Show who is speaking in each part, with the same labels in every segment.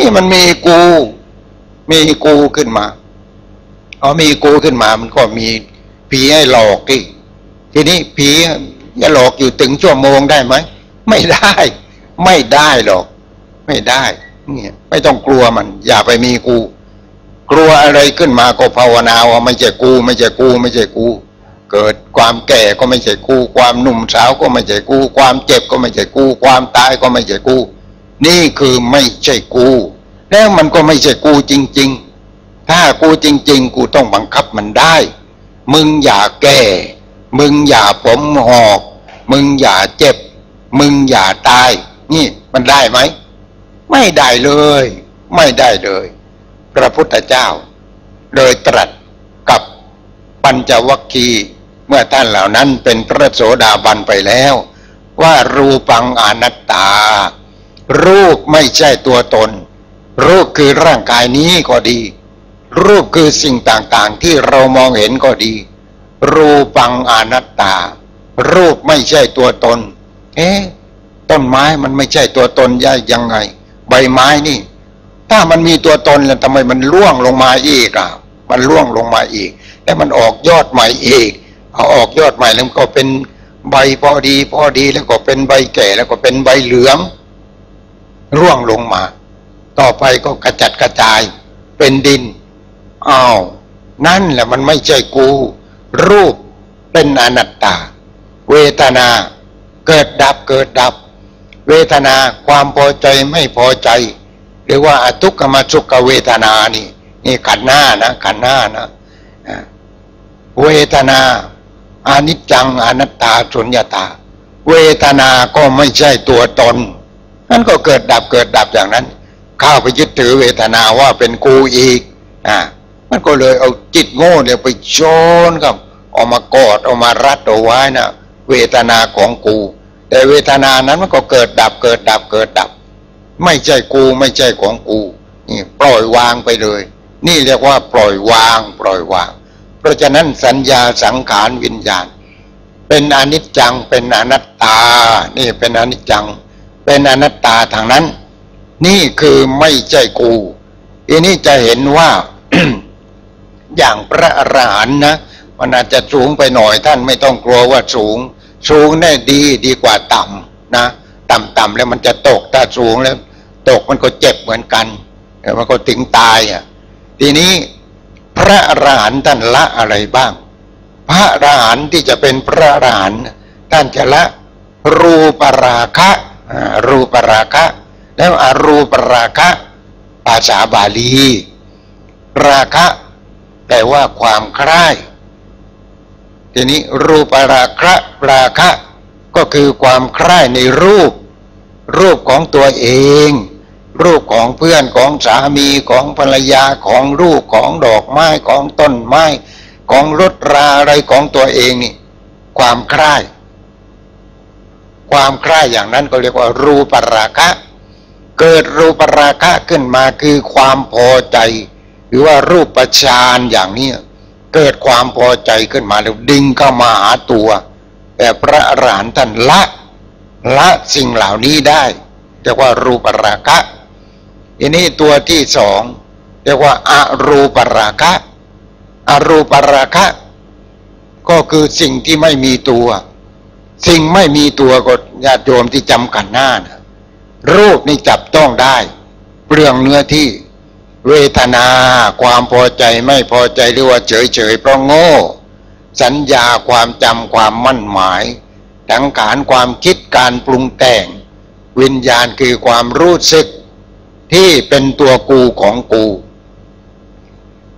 Speaker 1: นี่มันมีกู มีกูขึ้นมาพอมีกูขึ้นมามันก็มีผีให้หลอกอีกทีนี้ผีจะหลอกอยู่ถึงชั่วโมงได้ไหมไม่ได้ ไม่ได้หรอก ไม่ได้เนี่ยไม่ต้องกลัวมัน อย่าไปมีกู กลัวอะไรขึ้นมาก็ภาวนาว่าไม่ใช่กู ไม่ใช่กู ไม่ใช่กู เกิดความแก่ก็ไม่ใช่กู ความหนุ่มสาวก็ไม่ใช่กู ความเจ็บก็ไม่ใช่กู ความตายก็ไม่ใช่กู นี่คือไม่ใช่กู แล้วมันก็ไม่ใช่กูจริง ๆ ถ้ากูจริง ๆ กูต้องบังคับมันได้ มึงอย่าแก่ มึงอย่าผมหอก มึงอย่าเจ็บ มึงอย่าตาย นี่มันได้ไหม ไม่ได้เลย ไม่ได้เลย พระพุทธเจ้า เลยตรัสกับปัญจวัคคีย์เมื่อท่านเหล่านั้นเป็นพระโสดาบันไปแล้ว ว่ารูปังอนัตตา รูปไม่ใช่ตัวตน รูปคือร่างกายนี้ก็ดี รูปคือสิ่งต่างๆ ที่เรามองเห็นก็ดี รูปังอนัตตา รูปไม่ใช่ตัวตน เอ๊ะต้นไม้มันไม่ใช่ตัวตนย่ยังไง ใบไม้นี่ ถ้ามันมีตัวตนแล้วทำไมมันล่วงลงมาอีกอะ มันล่วงลงมาอีก แล้วมันออกยอดใหม่อีก เอาออกยอดใหม่แล้วก็เป็นใบพอดี พอดีแล้วก็เป็นใบแก่แล้วก็เป็นใบเหลือง ร่วงลงมา ต่อไปก็กระจัดกระจายเป็นดินอ้าวนั่นแหละมันไม่ใช่กู รูปเป็นอนัตตา เวทนาเกิดดับเกิดดับ เวทนาความพอใจไม่พอใจ หรือว่าอทุกขมสุขเวทนานี่ นี่ขันหน้านะขันหน้านะเวทนาอนิจจังอนัตตาสุญญตา เวทนาก็ไม่ใช่ตัวตน นั่นก็เกิดดับเกิดดับอย่างนั้น เข้าไปยึดถือเวทนาว่าเป็นกูอีกอ่ามันก็เลยเอาจิตโง่เนี่ยไปชนกับออกมากอดออกมารัดเอาไว้นะเวทนาของกู แต่เวทนานั้นมันก็เกิดดับเกิดดับเกิดดับ ไม่ใช่กูไม่ใช่ของกูนี่ปล่อยวางไปเลย นี่เรียกว่าปล่อยวาง ปล่อยวาง เพราะฉะนั้นสัญญาสังขารวิญญาณ เป็นอนิจจังเป็นอนัตตา นี่เป็นอนิจจัง เป็นอนัตตาทางนั้น นี่คือไม่ใช่กูทีนี้จะเห็นว่าอย่างพระอรหันต์นะมันอาจจะสูงไปหน่อยท่านไม่ต้องกลัวว่าสูง สูงได้ดีดีกว่าต่ำนะ ต่ำๆแล้วมันจะตกถ้าสูงแล้ว ตกมันก็เจ็บเหมือนกันแล้วมันก็ถึงตายอะทีนี้พระอรหันต์ท่านละอะไรบ้าง พระอรหันต์ที่จะเป็นพระอรหันต์ท่านจะละรูปราคะ รูปราคะ แล้วอรูปราคะ ภาษาบาลี ราคะแปลว่าความใคร่ทีนี้รูปราคะราคะ ก็คือความใคร่ในรูป รูปของตัวเอง รูปของเพื่อนของสามีของภรรยาของรูปของดอกไม้ของต้นไม้ ของรถราอะไรของตัวเองนี่ ความใคร่ ความใคร่อย่างนั้นก็เรียกว่า รูปราคะ เกิดรูปราคะขึ้นมาคือความพอใจ หรือว่ารูปประชานอย่างนี้เกิดความพอใจขึ้นมาแล้วดึงเข้ามาหาตัว แต่พระอรหันต์ท่านละละสิ่งเหล่านี้ได้เรียกว่ารูปราคะอันนี้ตัวที่สองเรียกว่าอารูปราคะอารูปราคะ ก็คือสิ่งที่ไม่มีตัว สิ่งไม่มีตัวก็ญาติโยมที่จำกันหน้านะรูปนี่จับต้องได้ เปลืองเนื้อที่ เวทนา ความพอใจไม่พอใจหรือว่าเฉยเฉยเพราะโง่ สัญญาความจำความมั่นหมายสังขารความคิดการปรุงแต่ง วิญญาณคือความรู้สึก ที่เป็นตัวกูของกู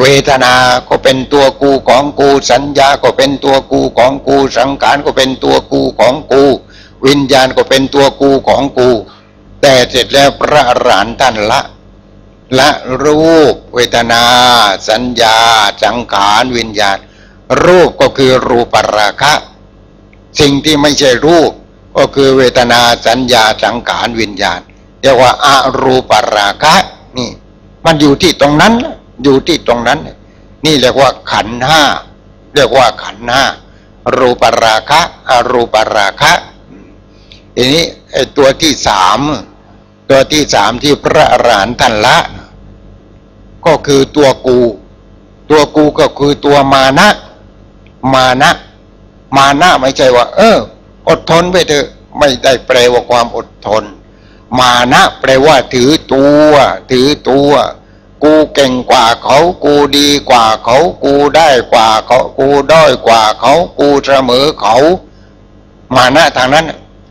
Speaker 1: เวทนาก็เป็นตัวกูของกู สัญญาก็เป็นตัวกูของกู สังขารก็เป็นตัวกูของกู วิญญาณก็เป็นตัวกูของกู แต่เสร็จแล้วพระอรหันต์ท่านละ ละรูป เวทนา สัญญา สังขารวิญญาณ รูปก็คือรูปราคะ สิ่งที่ไม่ใช่รูป ก็คือเวทนาสัญญาสังขารวิญญาณเรียกว่าอารูปราคะนี่ มันอยู่ที่ตรงนั้น อยู่ที่ตรงนั้น นี่เรียกว่าขันห้าเรียกว่าขันห้ารูปราคะอารูปราคะทีนี้ไอ้ตัวที่สามตัวที่สามที่พระอรหันต์ท่านละ ก็คือตัวกู ตัวกูก็คือตัวมานะ มานะ มานะไม่ใช่ว่า เออ อดทนไปเถอะไม่ได้แปลว่าความอดทน มานะแปลว่าถือตัว ถือตัว กูเก่งกว่าเขา กูดีกว่าเขา กูได้กว่าเขา กูด้อยกว่าเขา กูเสมอเขา มานะทางนั้น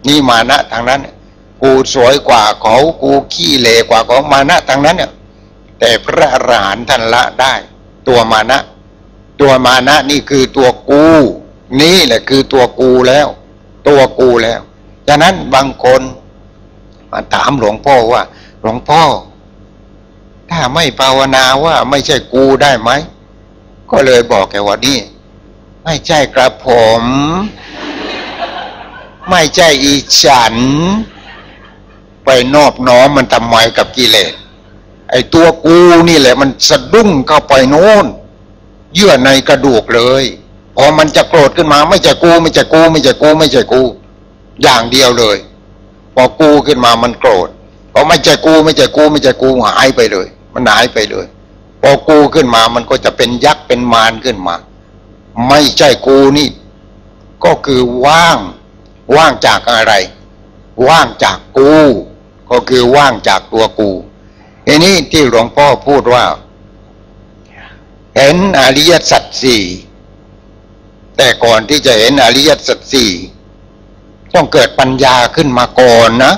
Speaker 1: นี่มานะทางนั้น กูสวยกว่าเขา กูขี้เลกว่าเขามานะทางนั้นเนี่ยแต่พระอรหันต์ท่านละได้ ตัวมานะ ตัวมานะนี่คือตัวกู นี่แหละคือตัวกูแล้ว ตัวกูแล้วฉะนั้นบางคนมาถามหลวงพ่อว่า หลวงพ่อ ถ้าไม่ภาวนาว่าไม่ใช่กูได้ไหม ก็เลยบอกแกว่านี่ ไม่ใช่กระผม ไม่ใช่อีฉัน ไปนอบน้อมมันทำไมกับกิเลสไอ้ตัวกูนี่แหละ มันสะดุ้งเข้าไปโน้นเยื่อในกระดูกเลยพอมันจะโกรธขึ้นมา ไม่ใช่กู ไม่ใช่กู ไม่ใช่กู ไม่ใช่กู อย่างเดียวเลย พอกูขึ้นมามันโกรธพอไม่ใช่กู ไม่ใช่กู ไม่ใช่กูหายไปเลย มันหายไปเลยพอกูขึ้นมามันก็จะเป็นยักษ์เป็นมารขึ้นมา ไม่ใช่กูนี่ ก็คือว่าง ว่างจากอะไร ว่างจากกู ก็คือว่างจากตัวกูทีนี้ที่หลวงพ่อพูดว่า เห็นอริยสัจสี่แต่ก่อนที่จะเห็นอริยสัจสี่ต้องเกิดปัญญาขึ้นมาก่อนนะ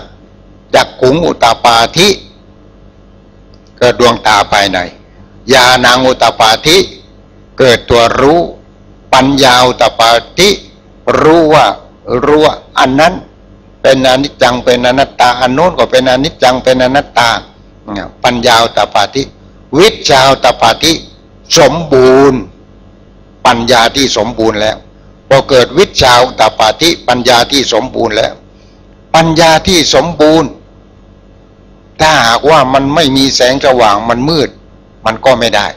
Speaker 1: จากขุงอุตาปาธิ เกิดดวงตาภายในญาณังอุตปาธิเกิดตัวรู้ ปัญญาอุตปาธิรู้ว่ารู้ว่าอันนั้น เป็นอนิจจังเป็นอนัตตาอันโน้นก็เป็นอนิจจังเป็นอนัตตา ปัญญาอุตปาธิวิชาอุตปาธิสมบูรณ์ ปัญญาที่สมบูรณ์แล้วพอเกิดวิชาอุตปาธิปัญญาที่สมบูรณ์แล้ว ปัญญาที่สมบูรณ์ ถ้าหากว่ามันไม่มีแสงสว่างมันมืด มันก็ไม่ได้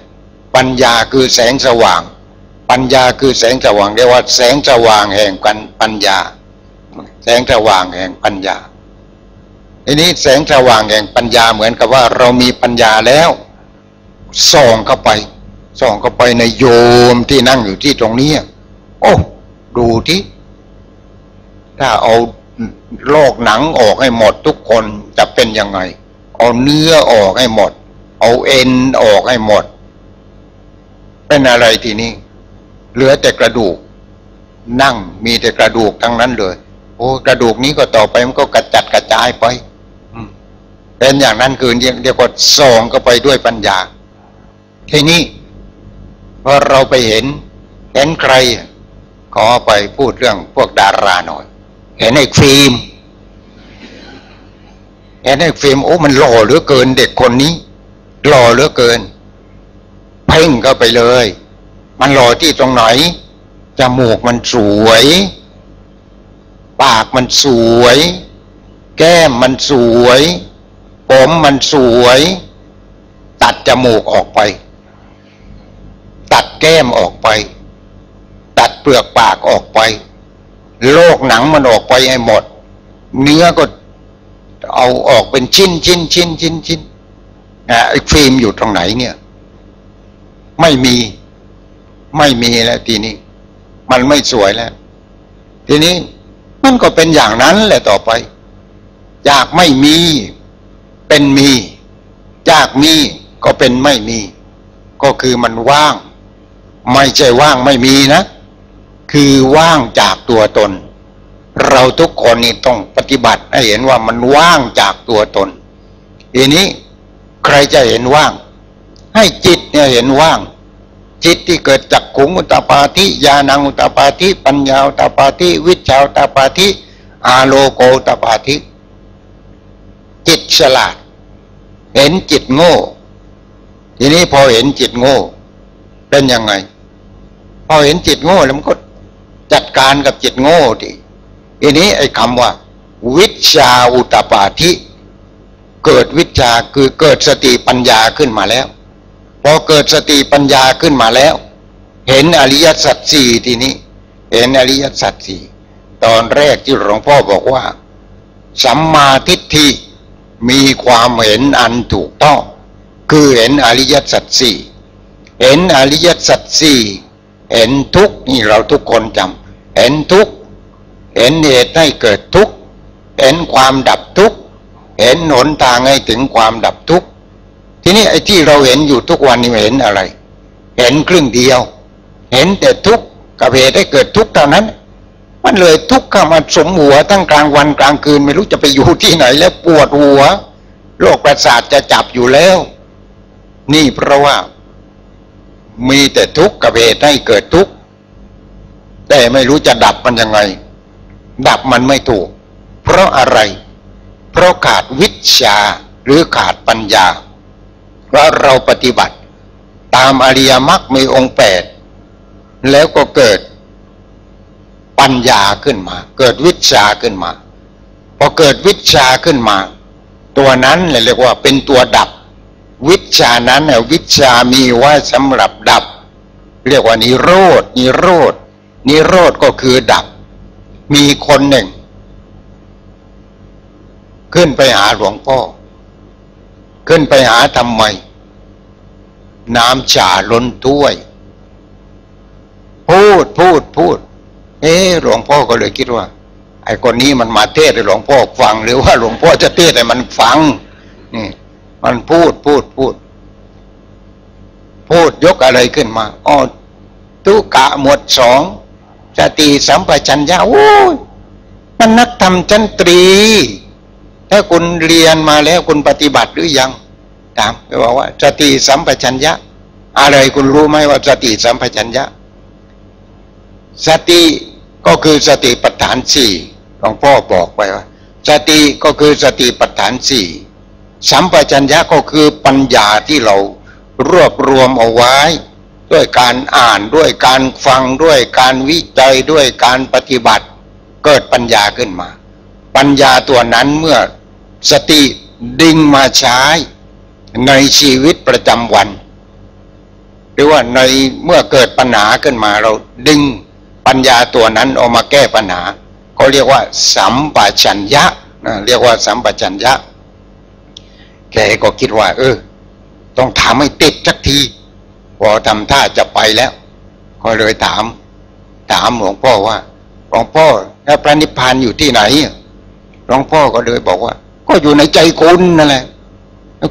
Speaker 1: ปัญญาคือแสงสว่าง ปัญญาคือแสงสว่างเรียกว่าแสงสว่างแห่งปัญญา แสงสว่างแห่งปัญญาทีนี้แสงสว่างแห่งปัญญาเหมือนกับว่า เรามีปัญญาแล้วส่องเข้าไปส่องเข้าไปในโยมที่นั่งอยู่ที่ตรงนี้โอ้ดูที่ถ้าเอาโลกหนังออกให้หมดทุกคนจะเป็นยังไง เอาเนื้อออกให้หมด เอาเอ็นออกให้หมด เป็นอะไรทีนี้ เหลือแต่กระดูก นั่งมีแต่กระดูกทั้งนั้นเลย โอ้กระดูกนี้ก็ต่อไปมันก็กระจัดกระจายไปเป็นอย่างนั้นคือเรียกว่าส่องก็ไปด้วยปัญญาทีนี้พอเราไปเห็น เห็นใครขอไปพูดเรื่องพวกดาราหน่อย เห็นไอ้ฟิล์ม เห็นไอ้ฟิล์มโอ้มันหล่อเหลือเกินเด็กคนนี้ หล่อเหลือเกิน เพ่งก็ไปเลย มันหล่อที่ตรงไหนจมูกมันสวย ปากมันสวย แก้มมันสวยผมมันสวย ตัดจมูกออกไป ตัดแก้มออกไป ตัดเปลือกปากออกไป โลกหนังมันออกไปให้หมด เนื้อก็ เอาออกเป็นชิ้นชิ้นชิ้นชิ้นชิ้นนะไอ้ฟิล์มอยู่ตรงไหนเนี่ย ไม่มี ไม่มีแล้วทีนี้ มันไม่สวยแล้ว ทีนี้มันก็เป็นอย่างนั้นแหละต่อไปจากไม่มี เป็นมีจากมีก็เป็นไม่มี ก็คือมันว่าง ไม่ใช่ว่างไม่มีนะ คือว่างจากตัวตน เราทุกคนนี่ต้องปฏิบัติให้เห็นว่ามันว่างจากตัวตนทีนี้ใครจะเห็นว่าง ให้จิตเนี่ยเห็นว่าง จิตที่เกิดจากขุงอุตปาทิญาณังอุตปาทิปัญญาอุตปาทิวิชาอุตปาทิอาโลโกอุตปาทิจิตฉลาด เห็นจิตโง่ ทีนี้พอเห็นจิตโง่ เป็นยังไง พอเห็นจิตโง่แล้วมันก็จัดการกับจิตโง่ดิ ทีนี้ไอ้คำว่า วิชาอุตปาธิเกิดวิชาคือเกิดสติปัญญาขึ้นมาแล้ว พอเกิดสติปัญญาขึ้นมาแล้ว เห็นอริยสัจสี่ทีนี้ เห็นอริยสัจสี่ตอนแรกที่หลวงพ่อบอกว่า สัมมาทิฏฐิมีความเห็นอันถูกต้อง คือเห็นอริยสัจสี่เห็นอริยสัจสี่เห็นทุกนี่เราทุกคนจำเห็นทุก เห็นเหตุให้เกิดทุกข์ เห็นความดับทุกข์ เห็นหนทางให้ถึงความดับทุกข์ ทีนี้ไอ้ที่เราเห็นอยู่ทุกวันนี้เห็นอะไร เห็นครึ่งเดียว เห็นแต่ทุกข์กับเหตุให้เกิดทุกเท่านั้น มันเลยทุกข์เข้ามาสมหัวตั้งกลางวันกลางคืนไม่รู้จะไปอยู่ที่ไหนแล้วปวดหัว โรคประสาทจะจับอยู่แล้ว นี่เพราะว่า มีแต่ทุกข์กับเหตุให้เกิดทุกข์แต่ไม่รู้จะดับมันยังไง ดับมันไม่ถูก เพราะอะไร เพราะขาดวิชาหรือขาดปัญญาว่าเราปฏิบัติ ตามอริยมรรคมีองค์แปดแล้วก็เกิดปัญญาขึ้นมา เกิดวิชาขึ้นมาพอเกิดวิชาขึ้นมา ตัวนั้นเรียกว่าเป็นตัวดับ วิชานั้นวิชามีไว้สำหรับดับ เรียกว่านิโรดนิโรดนิโรธก็คือดับ มีคนหนึ่ง ขึ้นไปหาหลวงพ่อ ขึ้นไปหาทำไม น้ำชาล้นถ้วย พูดพูดพูด เอ๊หลวงพ่อก็เลยคิดว่า ไอ้คนนี้มันมาเทศให้หลวงพ่อฟัง หรือว่าหลวงพ่อจะเทศให้มันฟังนี่มันพูดพูดพูด พูดยกอะไรขึ้นมาอ๋อตุกะหมวดสอง สติสัมปชัญญะโอ้ยมันนักทำชั้นตรี ถ้าคุณเรียนมาแล้วคุณปฏิบัติหรือยังถามไปบอกว่าสติสัมปชัญญะ อะไรคุณรู้ไหมว่าสติสัมปชัญญะ สติก็คือสติปัฏฐานสี่หลวงพ่อบอกไปว่า สติก็คือสติปัฏฐานสี่สัมปชัญญะก็คือปัญญาที่เรารวบรวมเอาไว้ ด้วยการอ่านด้วยการฟังด้วยการวิจัยด้วยการปฏิบัติ เกิดปัญญาขึ้นมา ปัญญาตัวนั้นเมื่อสติดึงมาใช้ในชีวิตประจำวัน หรือว่าในเมื่อเกิดปัญหาขึ้นมาเราดึงปัญญาตัวนั้นออกมาแก้ปัญหาเขาเรียกว่า สัมปชัญญะเรียกว่าสัมปชัญญะ แกก็คิดว่า เออ ต้องทำให้ติดสักที พอทำท่าจะไปแล้ว ก็เลยถาม ถามหลวงพ่อว่าหลวงพ่อแล้วพระนิพพานอยู่ที่ไหนหลวงพ่อก็เลยบอกว่า ก็อยู่ในใจคุณนั่นแหละ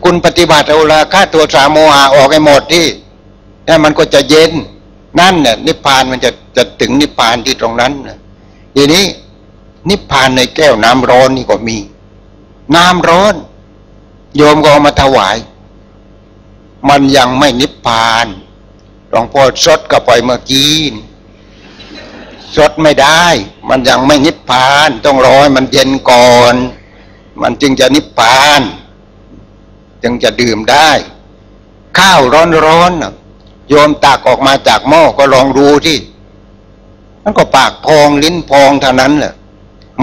Speaker 1: คุณปฏิบัติเอาละฆ่าตัวสาโมหะออกให้หมดที่แล้วมันก็จะเย็น นั่นเนี่ยนิพพานมันจะจะถึงนิพพานที่ตรงนั้นทีนี้ นิพพานในแก้วน้ำร้อนนี่ก็มี น้ำร้อน โยมก็เอามาถวาย มันยังไม่นิพพานหลวงพ่อสดกับไปเมื่อกี้สดไม่ได้ มันยังไม่นิพพาน ต้องรอให้มันเย็นก่อน มันจึงจะนิพพาน จึงจะดื่มได้ ข้าวร้อนๆโยมตักออกมาจากหม้อก็ลองดูที่มันก็ปากพองลิ้นพองเท่านั้นแหละ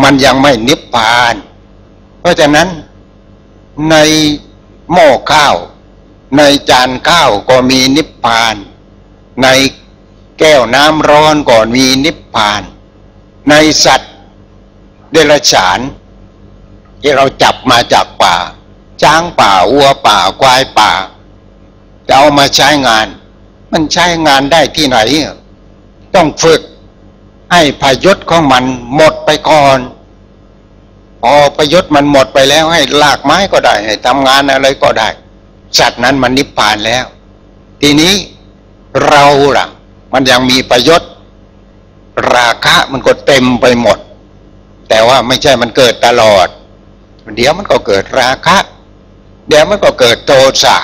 Speaker 1: มันยังไม่นิพพาน เพราะฉะนั้นในหม้อข้าว ในจานข้าวก็มีนิพพาน ในแก้วน้ำร้อนก็มีนิพพาน ในสัตว์เดรัจฉาน ที่เราจับมาจากป่า ช้างป่าวัวป่าควายป่า จะเอามาใช้งาน มันใช้งานได้ที่ไหน ต้องฝึกให้พยศของมันหมดไปก่อนพอพยศมันหมดไปแล้วให้ลากไม้ก็ได้ให้ทำงานอะไรก็ได้ สัตว์นั้นมันนิพพานแล้ว ทีนี้เราล่ะ มันยังมีประโยชน์ราคะมันก็เต็มไปหมด แต่ว่าไม่ใช่มันเกิดตลอด เดี๋ยวมันก็เกิดราคะ เดี๋ยวมันก็เกิดโทสะ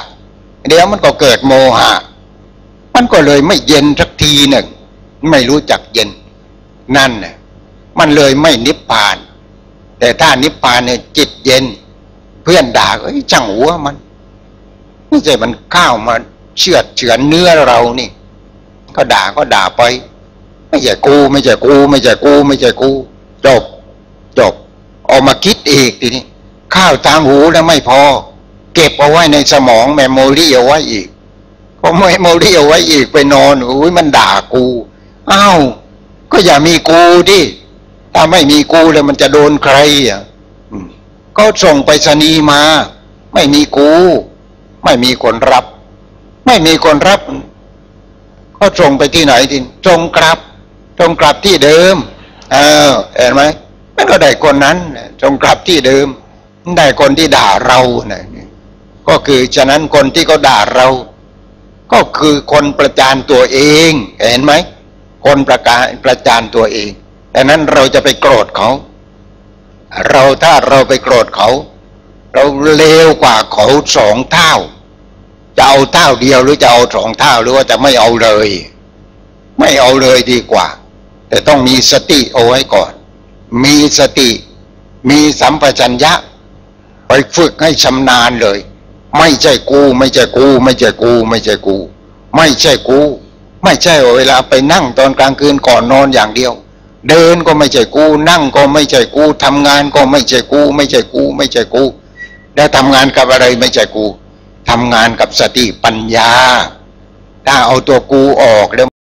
Speaker 1: เดี๋ยวมันก็เกิดโมหะ มันก็เลยไม่เย็นสักทีหนึ่ง ไม่รู้จักเย็น นั่นน่ะมันเลยไม่นิพพาน แต่ถ้านิพพานเนี่ยจิตเย็น เพื่อนด่าเอ้ยจังหัวมัน ไม่ใช่มันข้าวมาเชือดเฉือนเนื้อเรานี่ ก็ด่าก็ด่าไป ไม่ใช่กู ไม่ใช่กู ไม่ใช่กู ไม่ใช่กูจบจบออกมาคิดอีกทีนี้ ข้าวทางหูแล้วไม่พอ เก็บเอาไว้ในสมองแมมโมรี่เอาไว้อีกพอแมมโมรี่เอาไว้อีกไปนอนอุ้ยมันด่ากูอ้าวก็อย่ามีกูดิถ้าไม่มีกูแล้วมันจะโดนใครอะก็ส่งไปรษณีมา ไม่มีกู ไม่มีคนรับ ไม่มีคนรับ ก็ส่งไปที่ไหนทีส่งกลับส่งกลับที่เดิมเออเห็นไหมมันก็ได้คนนั้นส่งกลับที่เดิม ได้คนที่ด่าเรานะก็คือฉะนั้นคนที่เขาด่าเรา ก็คือคนประจานตัวเอง เห็นไหมคนประกาศประจานตัวเองดังนั้นเราจะไปโกรธเขา เราถ้าเราไปโกรธเขา เราเลวกว่าเขาสองเท่า จะเอาเท่าเดียวหรือจะเอาสองเท่าหรือว่าจะไม่เอาเลย ไม่เอาเลยดีกว่า แต่ต้องมีสติเอาไว้ก่อน มีสติ มีสัมปชัญญะ ไปฝึกให้ชำนาญเลย ไม่ใช่กู ไม่ใช่กู ไม่ใช่กู ไม่ใช่กู ไม่ใช่กู ไม่ใช่เวลาไปนั่งตอนกลางคืนก่อนนอนอย่างเดียวเดินก็ไม่ใช่กู นั่งก็ไม่ใช่กูทำงานก็ไม่ใช่กู ไม่ใช่กู ไม่ใช่กู แล้วทำงานกับอะไรไม่ใช่กูทำงานกับสติปัญญา ถ้าเอาตัวกูออกแล้ว